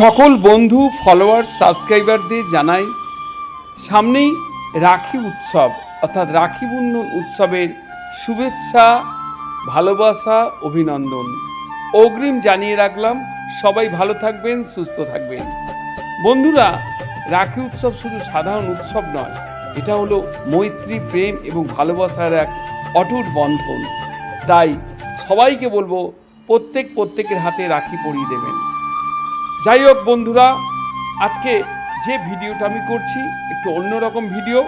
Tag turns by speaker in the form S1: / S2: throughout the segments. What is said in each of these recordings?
S1: সকল বন্ধু ফলোয়ার সাবস্ক্রাইবারদের জানাই, সামনেই রাখি উৎসব, অর্থাৎ রাখি বন্ধন উৎসবের শুভেচ্ছা, ভালোবাসা, অভিনন্দন। অগ্রিম জানিয়ে রাখলাম, সবাই ভালো থাকবেন, সুস্থ থাকবেন। বন্ধুরা, রাখি উৎসব শুধু সাধারণ উৎসব নয়, এটা হলো মৈত্রী, প্রেম এবং ভালোবাসার এক অটুট বন্ধন। তাই সবাইকে বলব, প্রত্যেক প্রত্যেকের হাতে রাখি পরিয়ে দেবেন। যাই হোক বন্ধুরা, আজকে যে ভিডিওটা আমি করছি একটু অন্যরকম ভিডিও,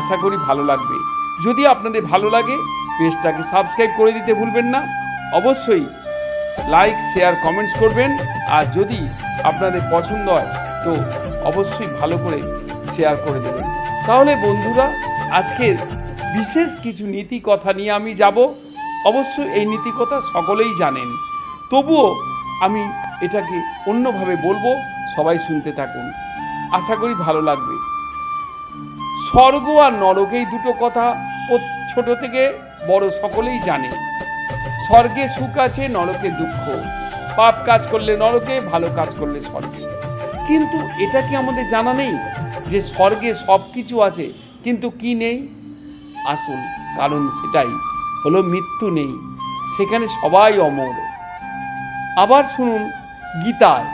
S1: আশা করি ভালো লাগবে। যদি আপনাদের ভালো লাগে, পেজটাকে সাবস্ক্রাইব করে দিতে ভুলবেন না। অবশ্যই লাইক, শেয়ার, কমেন্টস করবেন। আর যদি আপনাদের পছন্দ হয়, তো অবশ্যই ভালো করে শেয়ার করে দেবেন। তাহলে বন্ধুরা, আজকের বিশেষ কিছু নীতি কথা নিয়ে আমি যাব। অবশ্যই এই নীতি কথা সকলেই জানেন। তবুও আমি এটাকে অন্যভাবে বলব, সবাই শুনতে থাকুন। আশা করি ভালো লাগবে। স্বর্গ আর নরক এই দুটো কথা প্রত- ছোট থেকে বড় সকলেই জানে। স্বর্গে সুখ আছে, নরকে দুঃখ। পাপ কাজ করলে নরকে, ভালো কাজ করলে স্বর্গে। কিন্তু এটা কি আমাদের জানা নেই যে স্বর্গে সব কিছু আছে, কিন্তু কি নেই? আসল কারণ সেটাই হলো মৃত্যু নেই। সেখানে সবাই অমর। আবার শুনুন গীতায়।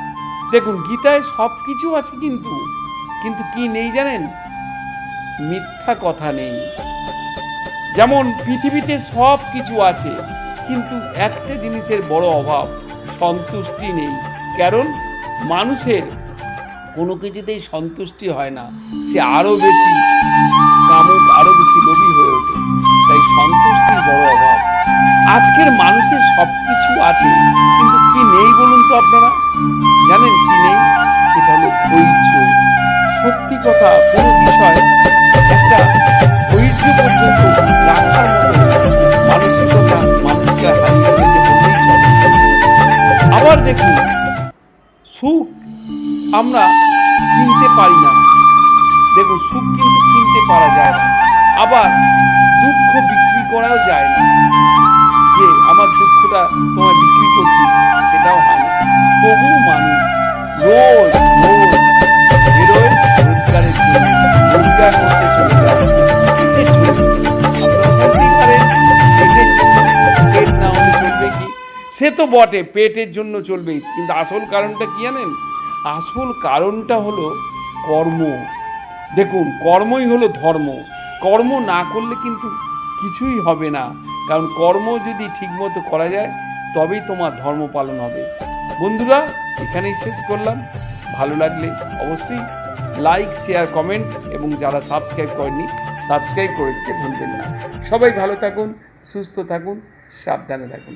S1: দেখুন, গীতায় সব কিছু আছে কিন্তু কিন্তু কি নেই জানেন? মিথ্যা কথা নেই। যেমন পৃথিবীতে সব কিছু আছে, কিন্তু একটা জিনিসের বড় অভাব, সন্তুষ্টি নেই। কারণ মানুষের কোনো কিছুতেই সন্তুষ্টি হয় না। সে আরও বেশি কামুক আরও বেশি লোভী হয়ে ওঠে। তাই সন্তুষ্টির বড় অভাব। আজকের মানুষের সব কিছু আছে, কিন্তু কি নেই বলুন তো আপনারা? জানেন কি নেই? সেটা হলো ধৈর্য। সত্যি কথা, কোনো বিষয় একটা ধৈর্য পর্যন্ত রাখার মতো মানসিকতা মানুষকে হারিয়ে আবার দেখুন, সুখ আমরা কিনতে পারি না। দেখুন, সুখ কিন্তু কিনতে পারা যায় না। আবার দুঃখ বিক্রি করাও যায় না। তবুও মানুষ, রোজ সে তো বটে, পেটের জন্য চলবেই। কিন্তু আসল কারণটা কি জানেন? আসল কারণটা হলো কর্ম। দেখুন, কর্মই হলো ধর্ম। কর্ম না করলে কিন্তু কিছুই হবে না। কারণ কর্ম যদি ঠিকমতো করা যায়, তবেই তোমার ধর্ম পালন হবে। বন্ধুরা, এখানেই শেষ করলাম। ভালো লাগলে অবশ্যই লাইক শেয়ার কমেন্ট এবং যারা সাবস্ক্রাইব করেনি সাবস্ক্রাইব করে দিতে ভুলবেন না। সবাই ভালো থাকুন, সুস্থ থাকুন, সাবধানে থাকুন।